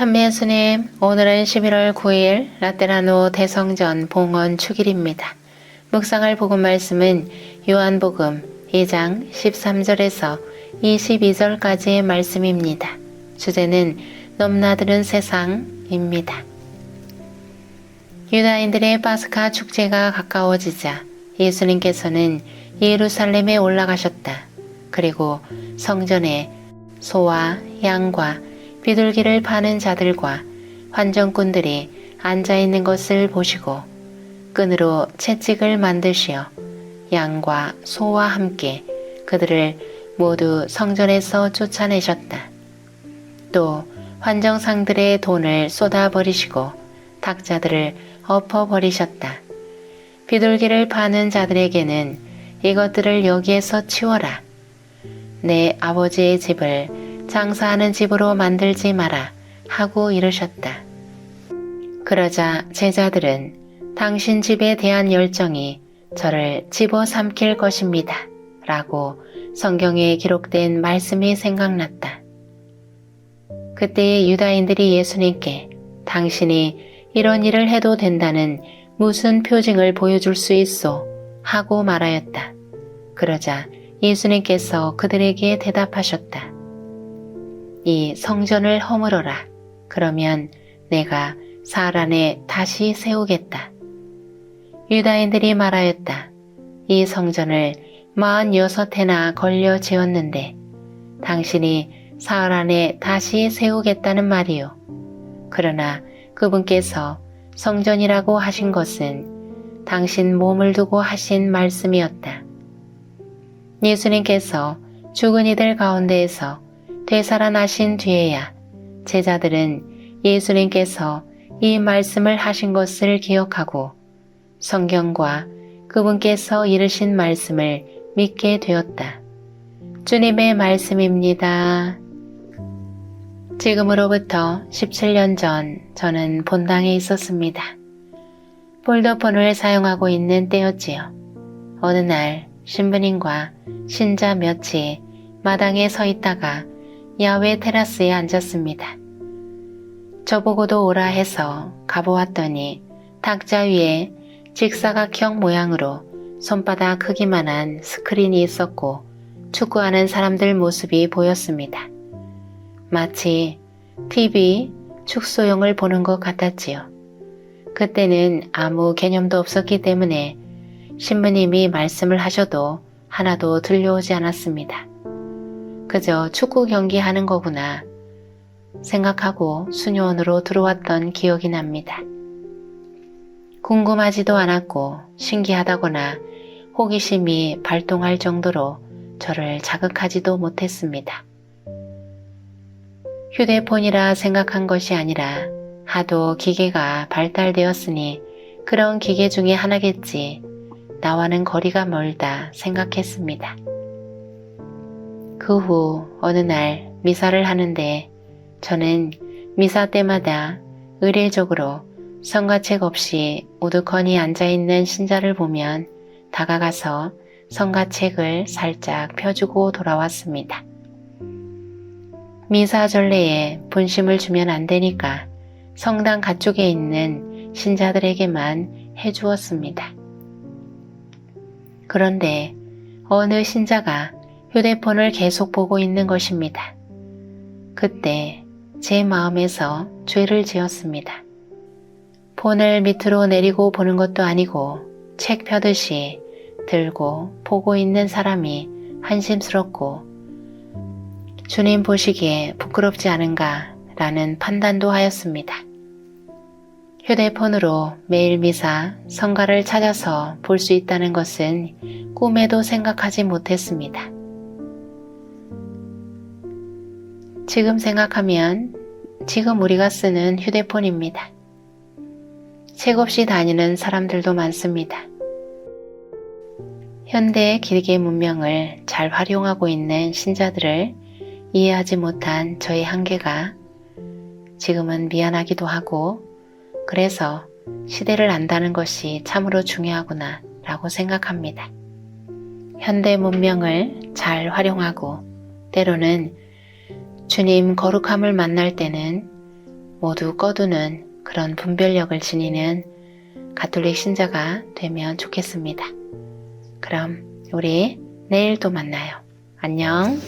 참미 예수님, 오늘은 11월 9일 라테라노 대성전 봉헌 축일입니다. 묵상할 복음 말씀은 요한복음 2장 13절에서 22절까지의 말씀입니다. 주제는 넘나드는 세상입니다. 유다인들의 파스카 축제가 가까워지자 예수님께서는 예루살렘에 올라가셨다. 그리고 성전에 소와 양과 비둘기를 파는 자들과 환전꾼들이 앉아 있는 것을 보시고 끈으로 채찍을 만드시어 양과 소와 함께 그들을 모두 성전에서 쫓아내셨다. 또 환정상들의 돈을 쏟아버리시고 탁자들을 엎어버리셨다. 비둘기를 파는 자들에게는 이것들을 여기에서 치워라. 내 아버지의 집을 장사하는 집으로 만들지 마라 하고 이르셨다. 그러자 제자들은 당신 집에 대한 열정이 저를 집어삼킬 것입니다. 라고 성경에 기록된 말씀이 생각났다. 그때의 유다인들이 예수님께 당신이 이런 일을 해도 된다는 무슨 표징을 보여줄 수 있어? 하고 말하였다. 그러자 예수님께서 그들에게 대답하셨다. 이 성전을 허물어라. 그러면 내가 살 안에 다시 세우겠다. 유다인들이 말하였다. 이 성전을 46해나 걸려 지었는데 당신이 사흘 안에 다시 세우겠다는 말이요. 그러나 그분께서 성전이라고 하신 것은 당신 몸을 두고 하신 말씀이었다. 예수님께서 죽은 이들 가운데에서 되살아나신 뒤에야 제자들은 예수님께서 이 말씀을 하신 것을 기억하고 성경과 그분께서 이르신 말씀을 믿게 되었다. 주님의 말씀입니다. 지금으로부터 17년 전 저는 본당에 있었습니다. 폴더폰을 사용하고 있는 때였지요. 어느 날 신부님과 신자 몇이 마당에 서 있다가 야외 테라스에 앉았습니다. 저보고도 오라 해서 가보았더니 탁자 위에 직사각형 모양으로 손바닥 크기만한 스크린이 있었고 축구하는 사람들 모습이 보였습니다. 마치 TV 축소용을 보는 것 같았지요. 그때는 아무 개념도 없었기 때문에 신부님이 말씀을 하셔도 하나도 들려오지 않았습니다. 그저 축구 경기 하는 거구나 생각하고 수녀원으로 들어왔던 기억이 납니다. 궁금하지도 않았고 신기하다거나 호기심이 발동할 정도로 저를 자극하지도 못했습니다. 휴대폰이라 생각한 것이 아니라 하도 기계가 발달되었으니 그런 기계 중에 하나겠지. 나와는 거리가 멀다 생각했습니다. 그 후 어느 날 미사를 하는데 저는 미사 때마다 의례적으로 성가책 없이 우두커니 앉아있는 신자를 보면 다가가서 성가책을 살짝 펴주고 돌아왔습니다. 미사 전례에 분심을 주면 안 되니까 성당 가쪽에 있는 신자들에게만 해주었습니다. 그런데 어느 신자가 휴대폰을 계속 보고 있는 것입니다. 그때 제 마음에서 죄를 지었습니다. 폰을 밑으로 내리고 보는 것도 아니고 책 펴듯이 들고 보고 있는 사람이 한심스럽고 주님 보시기에 부끄럽지 않은가 라는 판단도 하였습니다. 휴대폰으로 매일 미사, 성가를 찾아서 볼 수 있다는 것은 꿈에도 생각하지 못했습니다. 지금 생각하면 지금 우리가 쓰는 휴대폰입니다. 책 없이 다니는 사람들도 많습니다. 현대의 기계 문명을 잘 활용하고 있는 신자들을 이해하지 못한 저의 한계가 지금은 미안하기도 하고 그래서 시대를 안다는 것이 참으로 중요하구나 라고 생각합니다. 현대 문명을 잘 활용하고 때로는 주님 거룩함을 만날 때는 모두 꺼두는 그런 분별력을 지니는 가톨릭 신자가 되면 좋겠습니다. 그럼 우리 내일 또 만나요. 안녕.